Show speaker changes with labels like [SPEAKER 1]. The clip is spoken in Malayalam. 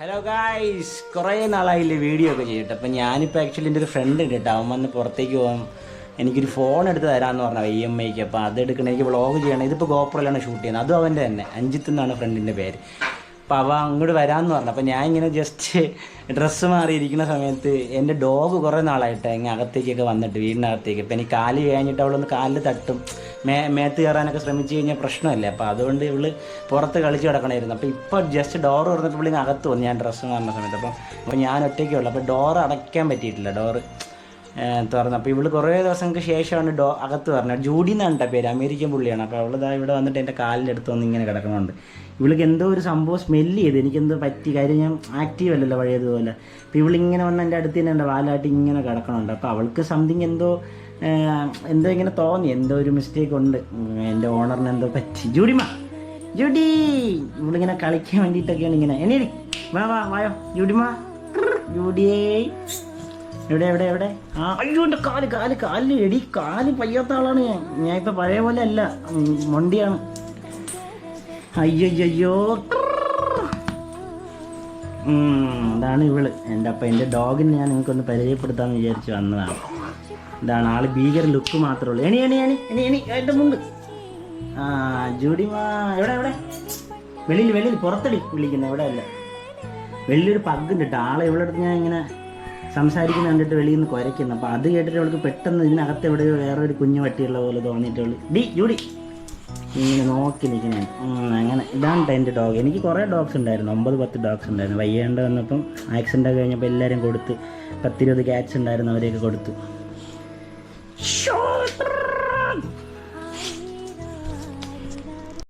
[SPEAKER 1] ഹലോ ഗായ്സ് കുറേ നാളായില്ലേ വീഡിയോ ഒക്കെ ചെയ്തിട്ട്. അപ്പം ഞാനിപ്പോൾ ആക്ച്വലി എന്റെ ഒരു ഫ്രണ്ട് ഉണ്ട് കേട്ടോ. അവൻ വന്ന് പുറത്തേക്ക് പോകാൻ എനിക്കൊരു ഫോൺ എടുത്ത് തരാമെന്ന് പറഞ്ഞ ഇ എം ഐക്ക് അപ്പോൾ അത് എടുക്കണം എനിക്ക് വ്ളോഗ് ചെയ്യണം. ഇതിപ്പോൾ ഗോപ്രയിലാണ് ഷൂട്ട് ചെയ്യുന്നത്. അതും അവന്റെ തന്നെ. അഞ്ചിത്ത് എന്നാണ് ഫ്രണ്ടിന്റെ പേര്. അപ്പോൾ അവ അങ്ങോട്ട് വരാമെന്ന് പറഞ്ഞു. അപ്പോൾ ഞാൻ ഇങ്ങനെ ജസ്റ്റ് ഡ്രസ്സ് മാറിയിരിക്കുന്ന സമയത്ത് എന്റെ ഡോഗ് കുറേ നാളായിട്ട് ഇങ്ങനെ അകത്തേക്കൊക്കെ വന്നിട്ട് വീടിനകത്തേക്ക്. ഇപ്പം എനിക്ക് കാൽ കഴിഞ്ഞിട്ട് അവളൊന്ന് കാലിൽ തട്ടും. മേ മേത്ത് കയറാനൊക്കെ ശ്രമിച്ചു കഴിഞ്ഞാൽ പ്രശ്നമല്ലേ? അപ്പോൾ അതുകൊണ്ട് ഇവൾ പുറത്ത് കളിച്ച് കിടക്കണമായിരുന്നു അപ്പോൾ ഇപ്പോൾ ജസ്റ്റ് ഡോർ തുറന്നിട്ട് ഇവളിങ്ങ് അകത്ത് വന്നു ഞാൻ ഡ്രസ്സ് മാറുന്ന സമയത്ത്. അപ്പം അപ്പോൾ ഞാൻ ഒറ്റയ്ക്കേ ഉള്ളൂ. അപ്പോൾ ഡോർ അടയ്ക്കാൻ പറ്റിയിട്ടില്ല. ഡോറ് തുറന്നു. അപ്പോൾ ഇവൾ കുറേ ദിവസങ്ങൾക്ക് ശേഷമാണ് ഡോ അകത്ത് പറഞ്ഞത്. ജൂഡി എന്നാണ് കേട്ടോ പേര്. അമേരിക്കൻ പുള്ളിയാണ്. അപ്പോൾ അവളിതാ ഇവിടെ വന്നിട്ട് എന്റെ കാലിന്റെ അടുത്ത് വന്ന് ഇങ്ങനെ കിടക്കുന്നുണ്ട് ഇവൾക്ക് എന്തോ ഒരു സംഭവം സ്മെല്ല് ചെയ്ത്. എനിക്കെന്തോ പറ്റി. കാര്യം ഞാൻ ആക്റ്റീവ് അല്ലല്ലോ പഴയതുപോലെ. അപ്പോൾ ഇവളിങ്ങനെ വന്ന് എന്റെ അടുത്ത് തന്നെ എന്റെ വാലാട്ടി ഇങ്ങനെ കിടക്കണുണ്ട്. അപ്പോൾ അവൾക്ക് സംതിങ് എന്തോ എന്തോ ഇങ്ങനെ തോന്നി. എന്തോ ഒരു മിസ്റ്റേക്ക് ഉണ്ട്. എന്റെ ഓണറിന് എന്തോ പറ്റി. ജൂഡിമ ജൂഡി. ഇവളിങ്ങനെ കളിക്കാൻ വേണ്ടിയിട്ടൊക്കെയാണ് ഇങ്ങനെ. എനിക്ക് വാ വാ വായോ. ജൂഡിമ ജൂഡിയേ. എവിടെ എവിടെ എവിടെ? ആ അയ്യോ എന്റെ കാൽ കാൽ കാലിൽ എടി കാൽ പയ്യാത്ത ആളാണ് ഞാൻ. ഞാൻ ഇപ്പം പഴയ പോലെ അല്ല മണ്ടിയാണ്. മൊണ്ടിയാണ് അയ്യോ ഇതാണ് ഇവൾ. എന്റെ അപ്പം എന്റെ ഡോഗിനെ ഞാൻ നിങ്ങൾക്കൊന്ന് പരിചയപ്പെടുത്താമെന്ന് വിചാരിച്ച് വന്നതാണ്. ഇതാണ് ആൾ ഭീകര ലുക്ക് മാത്രമേ ഉള്ളൂ. എണി എണി എണി എണി എണി എന്റെ മുണ്ട്. ആ ജൂഡിമാ എവിടെ എവിടെ? വെളിയിൽ വെളിയിൽ പുറത്തടി വിളിക്കുന്നത് എവിടെ അല്ല വലിയൊരു പഗ് ഉണ്ട് കേട്ടോ. ആളെ ഇവിടെ അടുത്ത് ഞാൻ ഇങ്ങനെ സംസാരിക്കുന്ന കണ്ടിട്ട് വെളിയിൽ നിന്ന് കുരയ്ക്കുന്നു. അപ്പോൾ അത് കേട്ടിട്ട് അവൾക്ക് പെട്ടെന്ന് ഇതിനകത്ത് എവിടെയോ വേറെ ഒരു കുഞ്ഞു വട്ടിയുള്ള പോലെ തോന്നിയിട്ടുള്ളു ഡി ജൂഡി. ഇങ്ങനെ നോക്കി നിൽക്കുന്നത് അങ്ങനെ. ഇതാണ് എന്റെ ഡോഗ്. എനിക്ക് കുറേ ഡോഗ്സ് ഉണ്ടായിരുന്നു. ഒമ്പത് പത്ത് ഡോഗ്സ് ഉണ്ടായിരുന്നു. വയ്യാണ്ട് വന്നപ്പം ആക്സിഡന്റ് ഒക്കെ കഴിഞ്ഞപ്പോൾ എല്ലാവരും കൊടുത്ത് പത്തിരുപത് ക്യാറ്റ്സ് ഉണ്ടായിരുന്നു അവരെയൊക്കെ കൊടുത്തു. ഷോ,